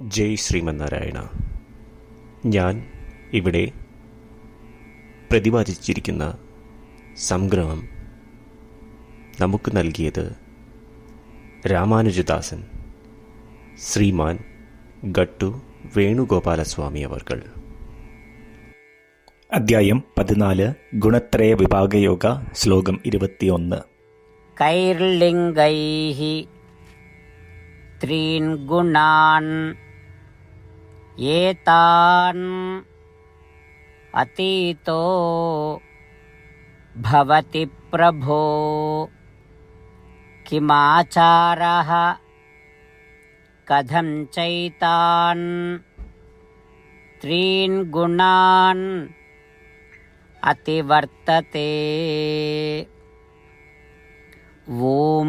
ജയ് ശ്രീമന്നാരായണ. ഞാൻ ഇവിടെ പ്രതിപാദിച്ചിരിക്കുന്ന സംഗ്രഹം നമുക്ക് നൽകിയത് രാമാനുജദാസൻ ശ്രീമാൻ ഗട്ടു വേണുഗോപാലസ്വാമി അവർകൾ. അധ്യായം പതിനാല് ഗുണത്രയ വിഭാഗയോഗ ശ്ലോകം ഇരുപത്തിയൊന്ന്. കൈർലിംഗൈഹി त्रीन् गुणान् एतान् अतीतो भवति प्रभो। किमाचारः? कथं चैतान्? त्रीन् गुणान् अतिवर्तते। ഓം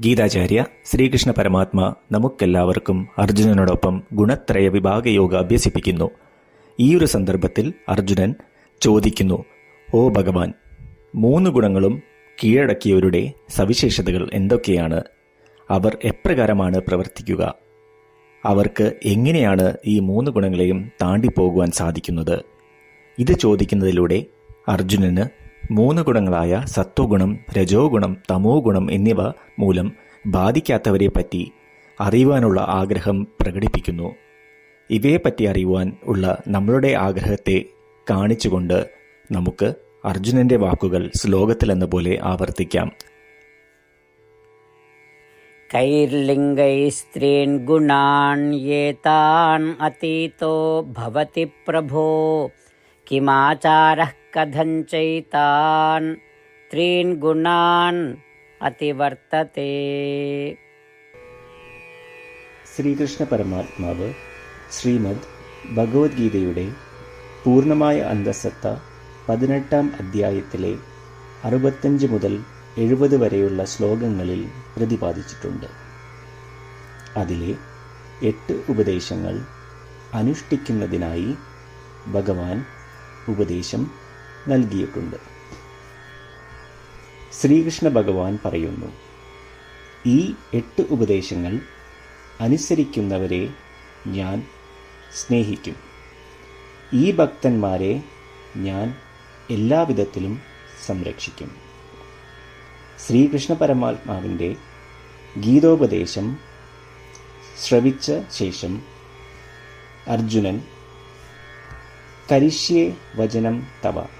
ഗീതാചാര്യ ശ്രീകൃഷ്ണ പരമാത്മ നമുക്കെല്ലാവർക്കും അർജുനനോടൊപ്പം ഗുണത്രയ വിഭാഗ യോഗ അഭ്യസിപ്പിക്കുന്നു. ഈ ഒരു സന്ദർഭത്തിൽ അർജുനൻ ചോദിക്കുന്നു ഓ ഭഗവാൻ മൂന്ന് ഗുണങ്ങളും കീഴടക്കിയവരുടെ സവിശേഷതകൾ എന്തൊക്കെയാണ്? അവർ എപ്രകാരമാണ് പ്രവർത്തിക്കുക? അവർക്ക് എങ്ങനെയാണ് ഈ മൂന്ന് ഗുണങ്ങളെയും താണ്ടിപ്പോകുവാൻ സാധിക്കുന്നത്? ഇത് ചോദിക്കുന്നതിലൂടെ അർജുനന് മൂന്ന് ഗുണങ്ങളായ സത്വഗുണം രജോ ഗുണം തമോ ഗുണം എന്നിവ മൂലം ബാധിക്കാത്തവരെ പറ്റി അറിയുവാനുള്ള ആഗ്രഹം പ്രകടിപ്പിക്കുന്നു ഇവയെപ്പറ്റി അറിയുവാൻ ഉള്ള നമ്മളുടെ ആഗ്രഹത്തെ കാണിച്ചുകൊണ്ട് നമുക്ക് അർജുനന്റെ വാക്കുകൾ ശ്ലോകത്തിലെന്ന പോലെ ആവർത്തിക്കാം कैर्लिङ्गैस्त्रीन् गुणान् एतान् अतीतो भवति प्रभो किमाचारः कथं चैतान् त्रीन् गुणान् अतिवर्तते ശ്രീകൃഷ്ണ പരമാത്മാവ് ശ്രീമദ് ഭഗവത്ഗീതയുടെ പൂർണ്ണമായ അന്തസത്ത പതിനെട്ടാം അധ്യായത്തിലെ അറുപത്തഞ്ച് മുതൽ എഴുപത് വരെയുള്ള ശ്ലോകങ്ങളിൽ പ്രതിപാദിച്ചിട്ടുണ്ട് അതിലെ എട്ട് ഉപദേശങ്ങൾ അനുഷ്ഠിക്കുന്നതിനായി ഭഗവാൻ ഉപദേശം നൽകിയിട്ടുണ്ട്. ശ്രീകൃഷ്ണ ഭഗവാൻ പറയുന്നു ഈ എട്ട് ഉപദേശങ്ങൾ അനുസരിക്കുന്നവരെ ഞാൻ സ്നേഹിക്കും. ഈ ഭക്തന്മാരെ ഞാൻ എല്ലാവിധത്തിലും സംരക്ഷിക്കും. ശ്രീകൃഷ്ണ പരമാത്മാവിന്റെ ഗീതോപദേശം ശ്രവിച്ച ശേഷം അർജുനൻ കരിഷ്യേ വചനം തവ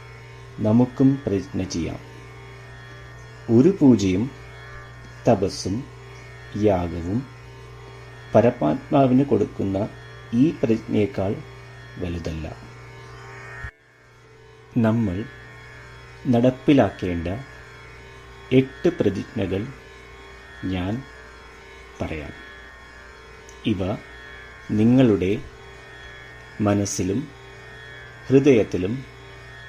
നമുക്കും പ്രതിജ്ഞ ചെയ്യാം. ഒരു പൂജയും തപസ്സും യാഗവും പരമാത്മാവിന് കൊടുക്കുന്ന ഈ പ്രതിജ്ഞയേക്കാൾ വലുതല്ല. നമ്മൾ നടപ്പിലാക്കേണ്ട എട്ട് പ്രതിജ്ഞകൾ ഞാൻ പറയാം. ഇവ നിങ്ങളുടെ മനസ്സിലും ഹൃദയത്തിലും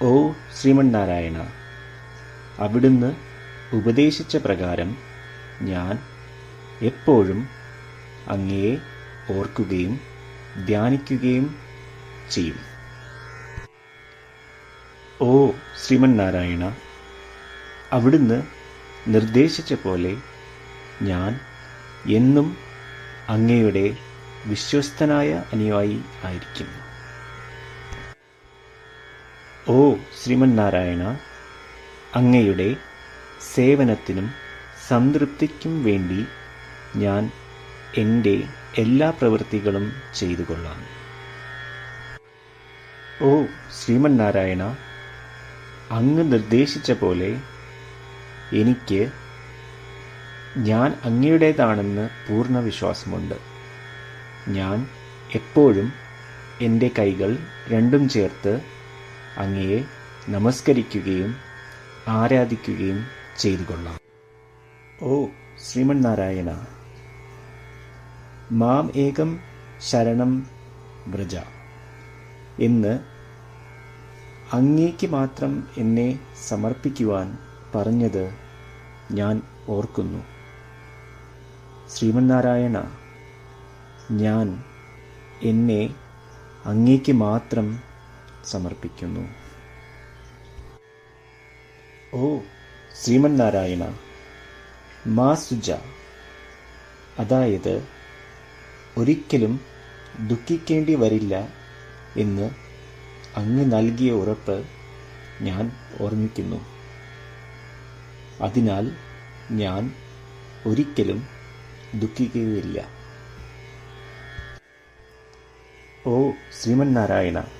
ഓ ശ്രീമന്നാരായണ അവിടുന്ന് ഉപദേശിച്ച പ്രകാരം ഞാൻ എപ്പോഴും അങ്ങയെ ഓർക്കുകയും ധ്യാനിക്കുകയും ചെയ്യും. ഓ ശ്രീമന്നാരായണ അവിടുന്ന് നിർദ്ദേശിച്ച പോലെ ഞാൻ എന്നും അങ്ങയുടെ വിശ്വസ്തനായ അനുയായി ആയിരിക്കും. ഓ ശ്രീമന്നാരായണ അങ്ങയുടെ സേവനത്തിനും സംതൃപ്തിക്കും വേണ്ടി ഞാൻ എന്റെ എല്ലാ പ്രവൃത്തികളും ചെയ്തു കൊള്ളാം ഓ ശ്രീമന്നാരായണ അങ്ങ് നിർദ്ദേശിച്ച പോലെ എനിക്ക് ഞാൻ അങ്ങയുടേതാണെന്ന് പൂർണ വിശ്വാസമുണ്ട്. ഞാൻ എപ്പോഴും എന്റെ കൈകൾ രണ്ടും ചേർത്ത് അങ്ങയെ നമസ്കരിക്കുകയും ആരാധിക്കുകയും ചെയ്തു കൊള്ളാം ഓ ശ്രീമന്നാരായണ മാം ഏകം ശരണം വ്രജ. എന്ന് അങ്ങേക്ക് മാത്രം എന്നെ സമർപ്പിക്കുവാൻ പറഞ്ഞത് ഞാൻ ഓർക്കുന്നു. ശ്രീമന്നാരായണ ഞാൻ എന്നെ അങ്ങേക്ക് മാത്രം സമർപ്പിക്കുന്നു. ഓ ശ്രീമൻ നാരായണ മാസുജ അതായത് ഒരിക്കലും ദുഃഖിക്കേണ്ടി വരില്ല എന്ന് അങ്ങ് നൽകിയ ഉറപ്പ് ഞാൻ ഓർമ്മിക്കുന്നു. അതിനാൽ ഞാൻ ഒരിക്കലും ദുഃഖിക്കുകയില്ല. ഓ ശ്രീമന്നാരായണ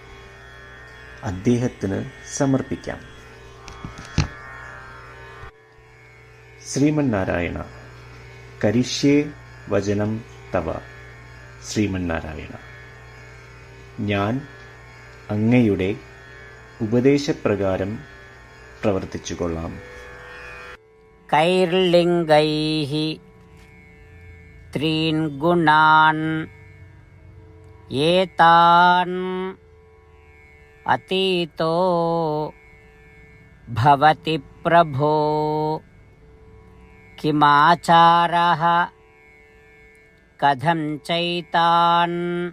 അദ്ദേഹത്തിന് സമർപ്പിക്കാം. ശ്രീമന്നാരായണ കരിഷ്യേ വചനം തവ. ശ്രീമന്നാരായണ ഞാൻ അങ്ങയുടെ ഉപദേശപ്രകാരം പ്രവർത്തിച്ചു കൊള്ളാം കൈർലിംഗൈ ത്രീൻ ഗുണാൻ ഏതാൻ अतीतो भवति प्रभो। किमाचारः? कथं चैतान्?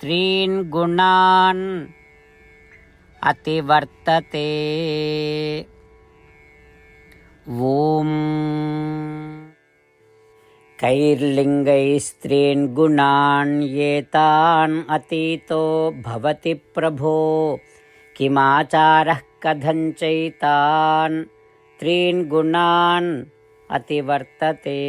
त्रीन् गुणान् अतिवर्तते। ॐ। कैर्लिङ्गैस्त्रीन् गुणान् एतान् अतीतो भवति प्रभो किमाचारः कथं चैतान् त्रीन् गुणान् अतिवर्तते